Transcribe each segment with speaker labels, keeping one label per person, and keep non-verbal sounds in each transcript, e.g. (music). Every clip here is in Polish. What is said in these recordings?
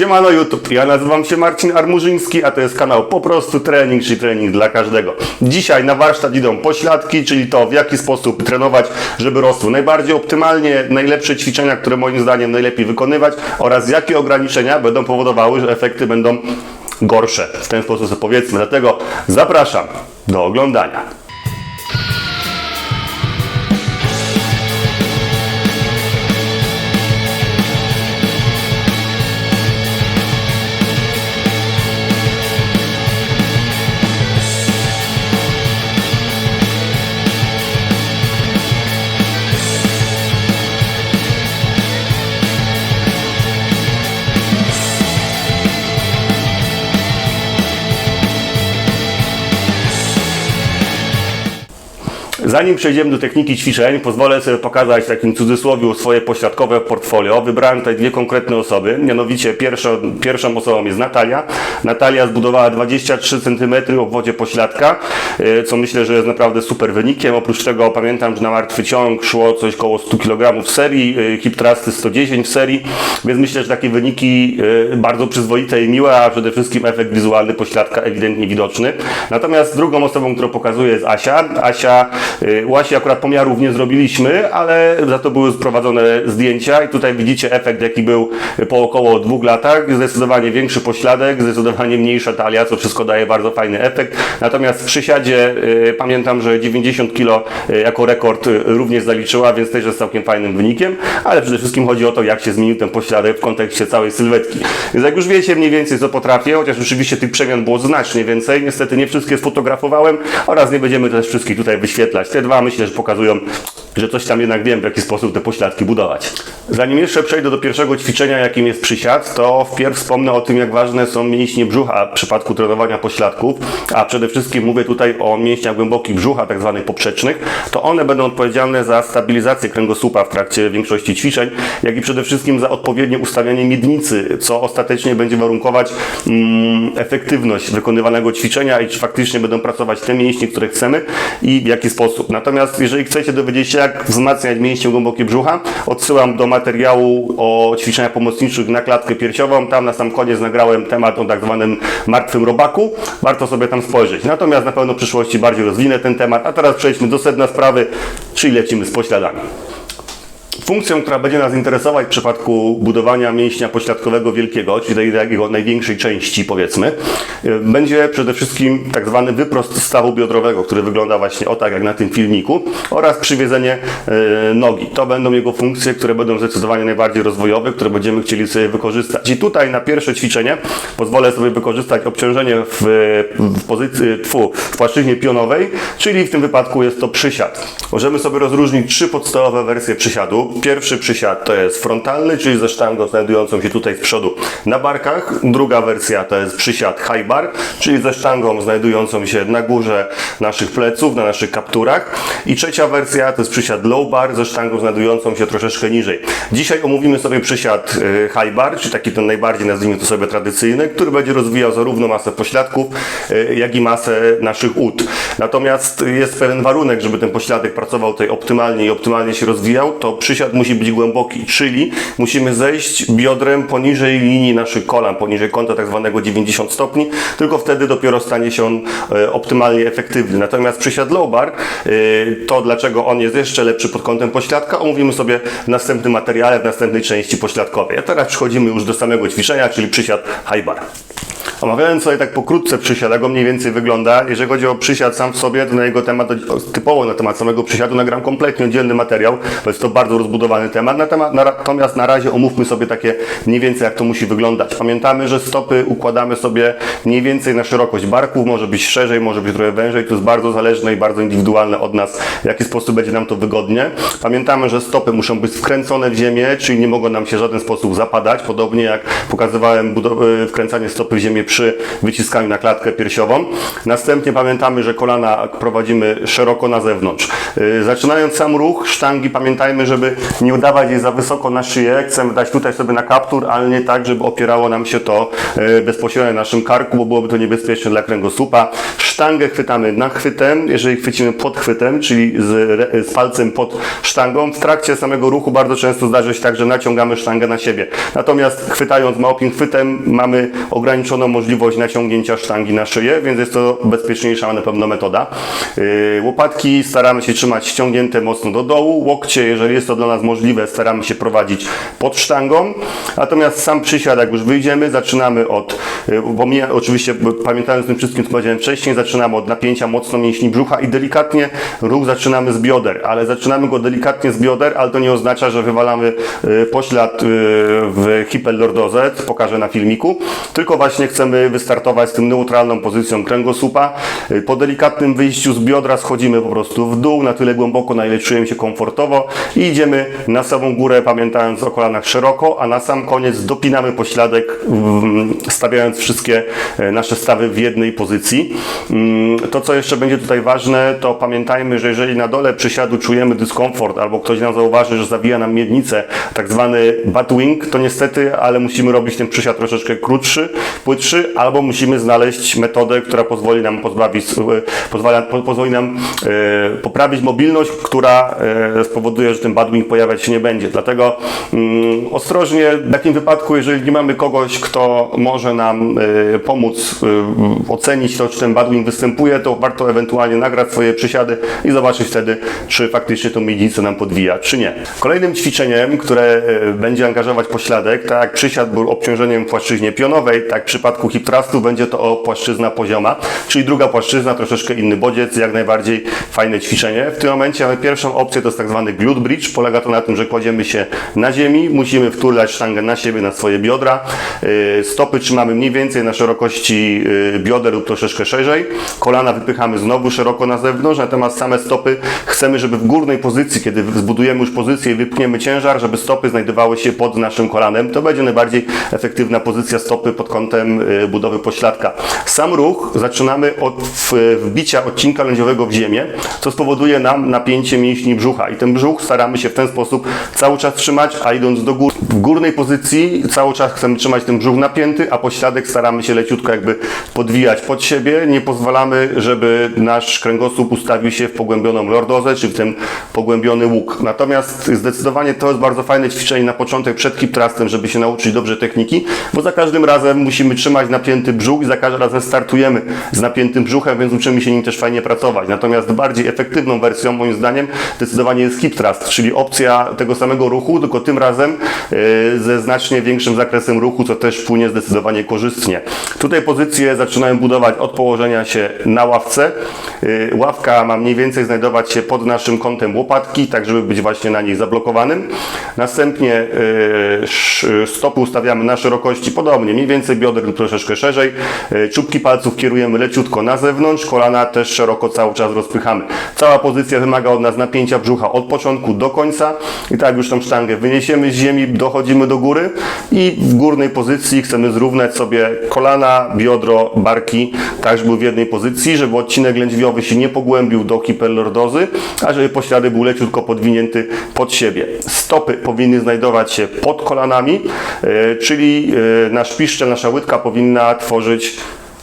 Speaker 1: Siemano YouTube, ja nazywam się Marcin Armurzyński, a to jest kanał Po prostu Trening, czyli trening dla każdego. Dzisiaj na warsztat idą pośladki, czyli to w jaki sposób trenować, żeby rosły najbardziej optymalnie, najlepsze ćwiczenia, które moim zdaniem najlepiej wykonywać oraz jakie ograniczenia będą powodowały, że efekty będą gorsze. W ten sposób powiedzmy, dlatego zapraszam do oglądania. Zanim przejdziemy do techniki ćwiczeń, pozwolę sobie pokazać w takim cudzysłowie swoje pośladkowe portfolio. Wybrałem tutaj dwie konkretne osoby, mianowicie pierwszą, pierwszą osobą jest Natalia. Natalia zbudowała 23 cm w obwodzie pośladka, e, co myślę, że jest naprawdę super wynikiem. Oprócz tego pamiętam, że na martwy ciąg szło coś koło 100 kg w serii, e, hip thrusty 110 w serii, więc myślę, że takie wyniki e, bardzo przyzwoite i miłe, a przede wszystkim efekt wizualny pośladka ewidentnie widoczny. Natomiast drugą osobą, którą pokazuję jest Asia. Asia Y, U Asi akurat pomiarów nie zrobiliśmy, ale za to były sprowadzone zdjęcia i tutaj widzicie efekt jaki był po około dwóch latach. Zdecydowanie większy pośladek, zdecydowanie mniejsza talia, co wszystko daje bardzo fajny efekt. Natomiast w przysiadzie y, pamiętam, że 90 kg jako rekord y, również zaliczyła, więc też jest całkiem fajnym wynikiem, ale przede wszystkim chodzi o to, jak się zmienił ten pośladek w kontekście całej sylwetki. Więc jak już wiecie mniej więcej co potrafię, chociaż oczywiście tych przemian było znacznie więcej, niestety nie wszystkie sfotografowałem oraz nie będziemy też wszystkich tutaj wyświetlać. Te dwa myślę, że pokazują, że coś tam jednak wiem, w jaki sposób te pośladki budować. Zanim jeszcze przejdę do pierwszego ćwiczenia, jakim jest przysiad, to wpierw wspomnę o tym, jak ważne są mięśnie brzucha w przypadku trenowania pośladków, a przede wszystkim mówię tutaj o mięśniach głębokich brzucha, tak zwanych poprzecznych, to one będą odpowiedzialne za stabilizację kręgosłupa w trakcie większości ćwiczeń, jak i przede wszystkim za odpowiednie ustawianie miednicy, co ostatecznie będzie warunkować mm, efektywność wykonywanego ćwiczenia i czy faktycznie będą pracować te mięśnie, które chcemy i w jaki sposób. Natomiast jeżeli chcecie dowiedzieć się, jak wzmacniać mięśnie głębokie brzucha, odsyłam do materiału o ćwiczeniach pomocniczych na klatkę piersiową. Tam na sam koniec nagrałem temat o tak zwanym martwym robaku. Warto sobie tam spojrzeć. Natomiast na pewno w przyszłości bardziej rozwinę ten temat. A teraz przejdźmy do sedna sprawy, czyli lecimy z pośladami. Funkcją, która będzie nas interesować w przypadku budowania mięśnia pośladkowego wielkiego, czyli tej jego największej części powiedzmy, będzie przede wszystkim tak zwany wyprost stawu biodrowego, który wygląda właśnie o tak jak na tym filmiku oraz przywiedzenie y, nogi. To będą jego funkcje, które będą zdecydowanie najbardziej rozwojowe, które będziemy chcieli sobie wykorzystać. I tutaj na pierwsze ćwiczenie pozwolę sobie wykorzystać obciążenie w, w pozycji, tfu, w płaszczyźnie pionowej, czyli w tym wypadku jest to przysiad. Możemy sobie rozróżnić trzy podstawowe wersje przysiadu. Pierwszy przysiad to jest frontalny, czyli ze sztangą znajdującą się tutaj z przodu na barkach. Druga wersja to jest przysiad high bar, czyli ze sztangą znajdującą się na górze naszych pleców, na naszych kapturach. I trzecia wersja to jest przysiad low bar ze sztangą znajdującą się troszeczkę niżej. Dzisiaj omówimy sobie przysiad y, high bar, czyli taki ten najbardziej nazwijmy to sobie tradycyjny, który będzie rozwijał zarówno masę pośladków, y, jak i masę naszych ud. Natomiast jest pewien warunek, żeby ten pośladek pracował tutaj optymalnie i optymalnie się rozwijał, to przysiad musi być głęboki, czyli musimy zejść biodrem poniżej linii naszych kolan, poniżej kąta tak zwanego 90 stopni, tylko wtedy dopiero stanie się on e, optymalnie efektywny. Natomiast przysiad low bar, e, to dlaczego on jest jeszcze lepszy pod kątem pośladka, omówimy sobie w następnym materiale, w następnej części pośladkowej. A teraz przechodzimy już do samego ćwiczenia, czyli przysiad high bar. Omawiając sobie tak pokrótce przysiad, jak on mniej więcej wygląda, jeżeli chodzi o przysiad sam w sobie, to na jego temat, typowo na temat samego przysiadu nagram kompletnie oddzielny materiał, bo jest to bardzo rozbudowany temat, natomiast na razie omówmy sobie takie mniej więcej jak to musi wyglądać. Pamiętamy, że stopy układamy sobie mniej więcej na szerokość barków, może być szerzej, może być trochę wężej, to jest bardzo zależne i bardzo indywidualne od nas, w jaki sposób będzie nam to wygodnie. Pamiętamy, że stopy muszą być wkręcone w ziemię, czyli nie mogą nam się w żaden sposób zapadać, podobnie jak pokazywałem budow- wkręcanie stopy w ziemię przy wyciskaniu na klatkę piersiową. Następnie pamiętamy, że kolana prowadzimy szeroko na zewnątrz. Y, Zaczynając sam ruch sztangi, pamiętajmy, żeby nie udawać jej za wysoko na szyję. Chcemy dać tutaj sobie na kaptur, ale nie tak, żeby opierało nam się to y, bezpośrednio na naszym karku, bo byłoby to niebezpieczne dla kręgosłupa. Sztangę chwytamy nachwytem, jeżeli chwycimy podchwytem, czyli z, z palcem pod sztangą. W trakcie samego ruchu bardzo często zdarzy się tak, że naciągamy sztangę na siebie. Natomiast chwytając małpim chwytem mamy ograniczoną możliwość naciągnięcia sztangi na szyję, więc jest to bezpieczniejsza na pewno metoda. Yy, Łopatki staramy się trzymać ściągnięte mocno do dołu. Łokcie, jeżeli jest to dla nas możliwe, staramy się prowadzić pod sztangą. Natomiast sam przysiad, jak już wyjdziemy, zaczynamy od, yy, bo mnie, oczywiście pamiętając o tym wszystkim, co powiedziałem wcześniej, zaczynamy od napięcia mocno mięśni brzucha i delikatnie ruch zaczynamy z bioder, ale zaczynamy go delikatnie z bioder, ale to nie oznacza, że wywalamy yy, poślad yy, w hiperlordozę, pokażę na filmiku, tylko właśnie chcemy wystartować z tym neutralną pozycją kręgosłupa. Yy, Po delikatnym wyjściu z biodra schodzimy po prostu w dół, na tyle głęboko, na ile czujemy się komfortowo i idziemy na samą górę, pamiętając o kolanach szeroko, a na sam koniec dopinamy pośladek, stawiając wszystkie nasze stawy w jednej pozycji. Mm, To, co jeszcze będzie tutaj ważne, to pamiętajmy, że jeżeli na dole przysiadu czujemy dyskomfort, albo ktoś nam zauważy, że zawija nam miednicę, tak zwany batwing, to niestety, ale musimy robić ten przysiad troszeczkę krótszy, płytszy, albo musimy znaleźć metodę, która pozwoli nam pozbawić, e, pozwala, po, pozwoli nam e, poprawić mobilność, która e, spowoduje, że ten batwing pojawiać się nie będzie. Dlatego mm, ostrożnie w takim wypadku, jeżeli nie mamy kogoś, kto może nam e, pomóc e, ocenić to, czy ten batwing występuje, to warto ewentualnie nagrać swoje przysiady i zobaczyć wtedy, czy faktycznie tą miednicę nam podwija, czy nie. Kolejnym ćwiczeniem, które e, będzie angażować pośladek, tak jak przysiad był obciążeniem płaszczyźnie pionowej, tak w przypadku hip będzie to o płaszczyzna pozioma, czyli druga płaszczyzna, troszeczkę inny bodziec, jak najbardziej fajne ćwiczenie. W tym momencie mamy pierwszą opcję, to jest tak zwany glute bridge. Polega to na tym, że kładziemy się na ziemi, musimy wtulać sztangę na siebie, na swoje biodra. Yy, Stopy trzymamy mniej więcej na szerokości yy, bioder lub troszeczkę szerzej. Kolana wypychamy znowu szeroko na zewnątrz, natomiast same stopy chcemy, żeby w górnej pozycji, kiedy zbudujemy już pozycję i wypchniemy ciężar, żeby stopy znajdowały się pod naszym kolanem. To będzie najbardziej efektywna pozycja stopy pod kątem yy, budowy pośladka. Sam ruch zaczynamy od wbicia odcinka lędziowego w ziemię, co spowoduje nam napięcie mięśni brzucha i ten brzuch staramy się w ten sposób cały czas trzymać, a idąc do góry. W górnej pozycji cały czas chcemy trzymać ten brzuch napięty, a pośladek staramy się leciutko jakby podwijać pod siebie. Nie pozwalamy, żeby nasz kręgosłup ustawił się w pogłębioną lordozę, czy w ten pogłębiony łuk. Natomiast zdecydowanie to jest bardzo fajne ćwiczenie na początek przed hip thrustem, żeby się nauczyć dobrze techniki, bo za każdym razem musimy trzymać napięty brzuch i za każdym razem startujemy z napiętym brzuchem, więc uczymy się nim też fajnie pracować. Natomiast bardziej efektywną wersją moim zdaniem zdecydowanie jest hip thrust, czyli opcja tego samego ruchu, tylko tym razem e, ze znacznie większym zakresem ruchu, co też wpłynie zdecydowanie korzystnie. Tutaj pozycję zaczynałem budować od położenia się na ławce. E, Ławka ma mniej więcej znajdować się pod naszym kątem łopatki, tak żeby być właśnie na niej zablokowanym. Następnie e, sz- stopy ustawiamy na szerokości podobnie, mniej więcej bioder troszeczkę szerzej. Czubki palców kierujemy leciutko na zewnątrz, kolana też szeroko cały czas rozpychamy. Cała pozycja wymaga od nas napięcia brzucha od początku do końca i tak już tą sztangę wyniesiemy z ziemi, dochodzimy do góry i w górnej pozycji chcemy zrównać sobie kolana, biodro, barki, tak żeby były w jednej pozycji, żeby odcinek lędźwiowy się nie pogłębił do hiperlordozy, a żeby poślady był leciutko podwinięty pod siebie. Stopy powinny znajdować się pod kolanami, e, czyli e, nasz piszczel, nasza łydka powinna tworzyć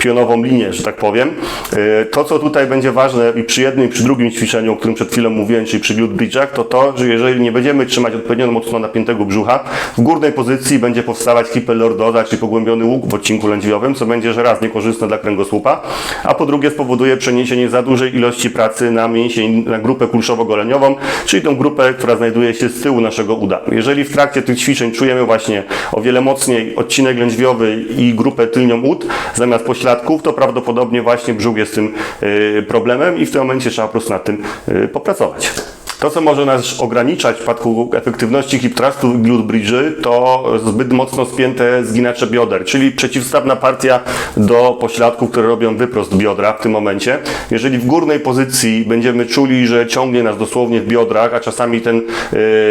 Speaker 1: pionową linię, że tak powiem. E, To, co tutaj będzie ważne i przy jednym, i przy drugim ćwiczeniu, o którym przed chwilą mówiłem, czyli przy glute bridge'ach, to to, że jeżeli nie będziemy trzymać odpowiednio mocno napiętego brzucha, w górnej pozycji będzie powstawać hiperlordoza, czyli pogłębiony łuk w odcinku lędźwiowym, co będzie, że raz niekorzystne dla kręgosłupa, a po drugie spowoduje przeniesienie za dużej ilości pracy na mięsień, na grupę kulszowo-goleniową, czyli tą grupę, która znajduje się z tyłu naszego uda. Jeżeli w trakcie tych ćwiczeń czujemy właśnie o wiele mocniej odcinek lędźwiowy i grupę tylnią ud, zamiast pośladków, to prawdopodobnie właśnie brzuch jest tym y, problemem i w tym momencie trzeba po prostu nad tym y, popracować. To, co może nas ograniczać w przypadku efektywności hip thrustu i glute bridge'y, to zbyt mocno spięte zginacze bioder, czyli przeciwstawna partia do pośladków, które robią wyprost biodra w tym momencie. Jeżeli w górnej pozycji będziemy czuli, że ciągnie nas dosłownie w biodrach, a czasami ten,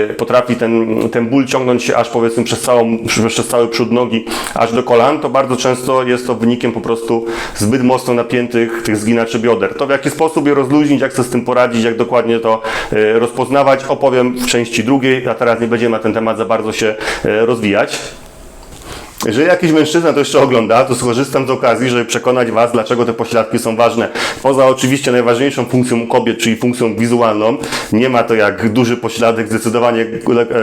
Speaker 1: y, potrafi ten, ten ból ciągnąć się aż powiedzmy przez, całą, przez cały przód nogi, aż do kolan, to bardzo często jest to wynikiem po prostu zbyt mocno napiętych tych zginaczy bioder. To w jaki sposób je rozluźnić, jak sobie z tym poradzić, jak dokładnie to y, rozpoznawać, opowiem w części drugiej, a teraz nie będziemy na ten temat za bardzo się y, rozwijać. Jeżeli jakiś mężczyzna to jeszcze ogląda, to skorzystam z okazji, żeby przekonać Was, dlaczego te pośladki są ważne. Poza oczywiście najważniejszą funkcją kobiet, czyli funkcją wizualną, nie ma to jak duży pośladek, zdecydowanie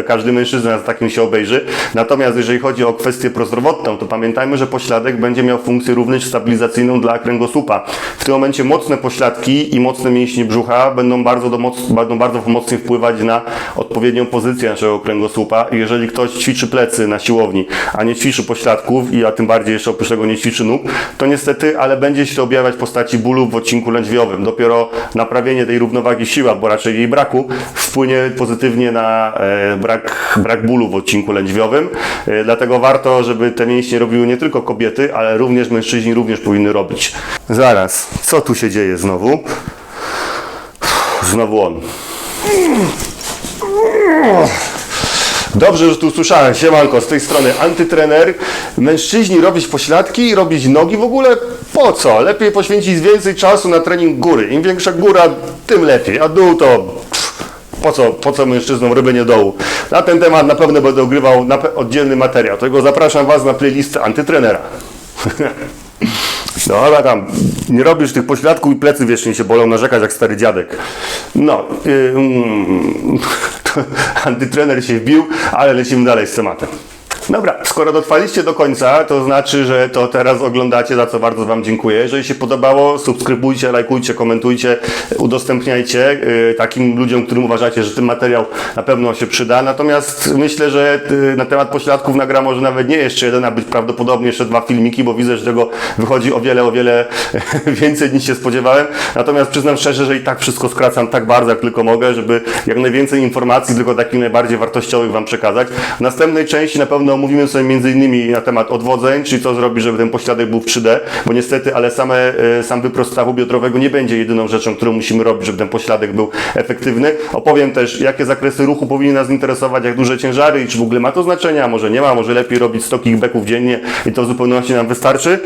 Speaker 1: każdy mężczyzna z takim się obejrzy. Natomiast jeżeli chodzi o kwestię prozdrowotną, to pamiętajmy, że pośladek będzie miał funkcję również stabilizacyjną dla kręgosłupa. W tym momencie mocne pośladki i mocne mięśnie brzucha będą bardzo, do moc, będą bardzo mocno wpływać na odpowiednią pozycję naszego kręgosłupa. Jeżeli ktoś ćwiczy plecy na siłowni, a nie ćwiczy pośladków i a tym bardziej jeszcze oprócz tego nie ćwiczy nóg, to niestety, ale będzie się to objawiać w postaci bólu w odcinku lędźwiowym. Dopiero naprawienie tej równowagi siła, bo raczej jej braku, wpłynie pozytywnie na e, brak, brak bólu w odcinku lędźwiowym. E, dlatego warto, żeby te mięśnie robiły nie tylko kobiety, ale również mężczyźni również powinny robić. Zaraz, co tu się dzieje znowu? Znowu on. Dobrze, że tu usłyszałem. Siemanko, z tej strony antytrener. Mężczyźni robić pośladki, robić nogi w ogóle po co? Lepiej poświęcić więcej czasu na trening góry. Im większa góra, tym lepiej. A dół to po co, po co mężczyznom robienie dołu? Na ten temat na pewno będę ogrywał oddzielny materiał. Tego zapraszam Was na playlistę antytrenera. (laughs) No ale tam, nie robisz tych pośladków i plecy wiecznie się bolą narzekać jak stary dziadek. No, yy, mm, (laughs) antytrener się wbił, ale lecimy dalej z tematem. Dobra, skoro dotrwaliście do końca, to znaczy, że to teraz oglądacie, za co bardzo Wam dziękuję. Jeżeli się podobało, subskrybujcie, lajkujcie, komentujcie, udostępniajcie yy, takim ludziom, którym uważacie, że ten materiał na pewno się przyda. Natomiast myślę, że yy, na temat pośladków nagra może nawet nie jeszcze jeden, a być prawdopodobnie jeszcze dwa filmiki, bo widzę, że tego wychodzi o wiele, o wiele (laughs) więcej niż się spodziewałem. Natomiast przyznam szczerze, że i tak wszystko skracam tak bardzo, jak tylko mogę, żeby jak najwięcej informacji, tylko takich najbardziej wartościowych Wam przekazać. W następnej części na pewno omówimy sobie między innymi na temat odwodzeń, czyli co zrobić, żeby ten pośladek był w 3D, bo niestety, ale same, e, sam wyprost stawu biodrowego nie będzie jedyną rzeczą, którą musimy robić, żeby ten pośladek był efektywny. Opowiem też, jakie zakresy ruchu powinny nas interesować, jak duże ciężary i czy w ogóle ma to znaczenie, a może nie ma, może lepiej robić 100 kickbacków dziennie i to w zupełności nam wystarczy.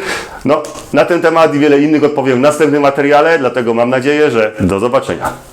Speaker 1: No, na ten temat i wiele innych odpowiem w następnym materiale, dlatego mam nadzieję, że do zobaczenia.